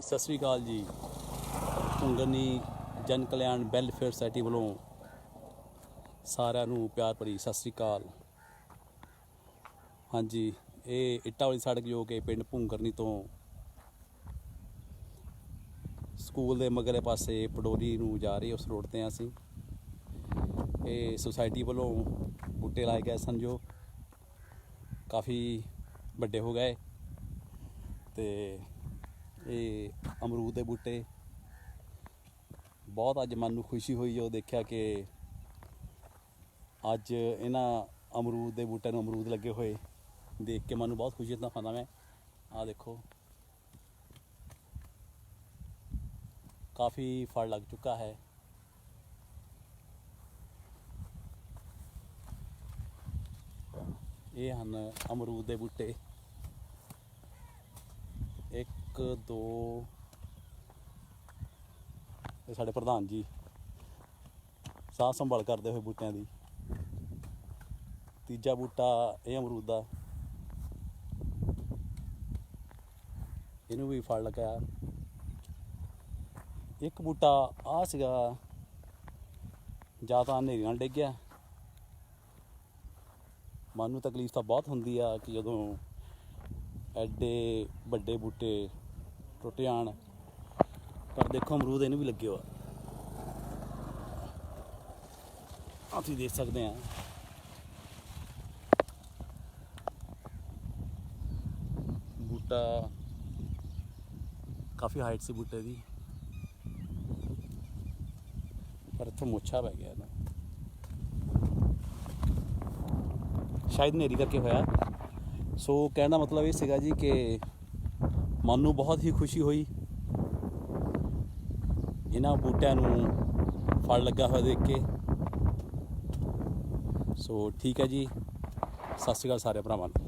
ਸਤਿ ਸ੍ਰੀ ਅਕਾਲ ਜੀ। ਉਂਗਨੀ ਜਨ ਕਲਿਆਣ welfare society ਵੱਲੋਂ ਸਾਰਿਆਂ ਨੂੰ ਪਿਆਰ ਭਰੀ ਸਤਿ ਸ੍ਰੀ ਅਕਾਲ। ਹਾਂਜੀ, ਇਹ ਇੱਟਾਂ ਵਾਲੀ ਸੜਕ ਜੋ ਕਿ ਪਿੰਡ ਭੁੰਗਰਨੀ ਤੋਂ ਸਕੂਲ ਦੇ ਮਗਰਲੇ ਪਾਸੇ ਪਡੋਰੀ ਨੂੰ ਜਾ ਰਹੀ ਉਸ ਰੋਡ ਤੇ ਹਾਂ ਅਸੀਂ। ਇਹ ਸੁਸਾਇਟੀ ਵੱਲੋਂ ਬੂਟੇ ਲਾਏ ਗਏ ਸਨ ਜੋ ਕਾਫੀ ਵੱਡੇ ਹੋ ਗਏ ਤੇ ਇਹ ਅਮਰੂਦ ਦੇ ਬੂਟੇ। ਬਹੁਤ ਅੱਜ ਮਨ ਨੂੰ ਖੁਸ਼ੀ ਹੋਈ ਜੋ ਦੇਖਿਆ ਕਿ ਅੱਜ ਇਹਨਾਂ ਅਮਰੂਦ ਦੇ ਬੂਟਿਆਂ ਨੂੰ ਅਮਰੂਦ ਲੱਗੇ ਹੋਏ। ਦੇਖ ਕੇ ਮਨ ਨੂੰ ਬਹੁਤ ਖੁਸ਼ੀ ਹੁੰਦਾ ਹੁੰਦਾ ਮੈਂ। ਆਹ ਦੇਖੋ। ਕਾਫੀ ਫਲ ਲੱਗ ਚੁੱਕਾ ਹੈ। ਇਹ ਹਨ ਅਮਰੂਦ ਦੇ ਬੂਟੇ। ਇੱਕ ਦੋ, ਇਹ ਸਾਡੇ ਪ੍ਰਧਾਨ ਜੀ। ਸਾਹ ਸੰਭਾਲ ਕਰਦੇ ਹੋਏ ਬੂਟਿਆਂ ਦੀ। ਤੀਜਾ ਬੂਟਾ ਇਹ ਅਮਰੂਦ ਦਾ। ਇਹਨੂੰ ਵੀ ਫੜ ਲੱਗਾ ਇੱਕ ਬੂਟਾ ਆ ਸੀਗਾ। ਜਾਂ ਤਾਂ ਹਨੇਰੀ ਨਾਲ ਡਿੱਗ ਗਿਆ। ਮਨ ਨੂੰ ਤਕਲੀਫ ਤਾਂ ਬਹੁਤ ਹੁੰਦੀ ਆ ਕਿ ਜਦੋਂ ਐਡੇ ਵੱਡੇ ਬੂਟੇ ਟੁੱਟ ਜਾਣ ਪਰ ਦੇਖੋ ਅਮਰੂਦ ਇਹਨੂੰ ਵੀ ਲੱਗੇ ਹੋਆ ਆ ਤੁਸੀਂ ਦੇਖ ਸਕਦੇ ਆ। ਬੂਟਾ। ਕਾਫੀ ਹਾਈਟ ਸੀ ਬੂਟੇ ਦੀ। ਪਰ ਇੱਥੋਂ ਮੁੱਛਾ ਪੈ ਗਿਆ ਇਹਦਾ। ਸ਼ਾਇਦ ਨੇਰੀ ਕਰਕੇ ਹੋਇਆ। ਸੋ ਕਹਿਣ ਦਾ ਮਤਲਬ ਇਹ ਸੀਗਾ ਜੀ ਕਿ ਮਨ ਨੂੰ ਬਹੁਤ ਹੀ ਖੁਸ਼ੀ ਹੋਈ। ਇਹਨਾਂ ਬੂਟਿਆਂ ਨੂੰ ਫਲ ਲੱਗਾ ਹੋਇਆ ਦੇਖ ਕੇ। ਸੋ ਠੀਕ ਹੈ ਜੀ। ਸਤਿ ਸ਼੍ਰੀ ਅਕਾਲ ਸਾਰੇ ਭਰਾਵਾਂ ਨੂੰ।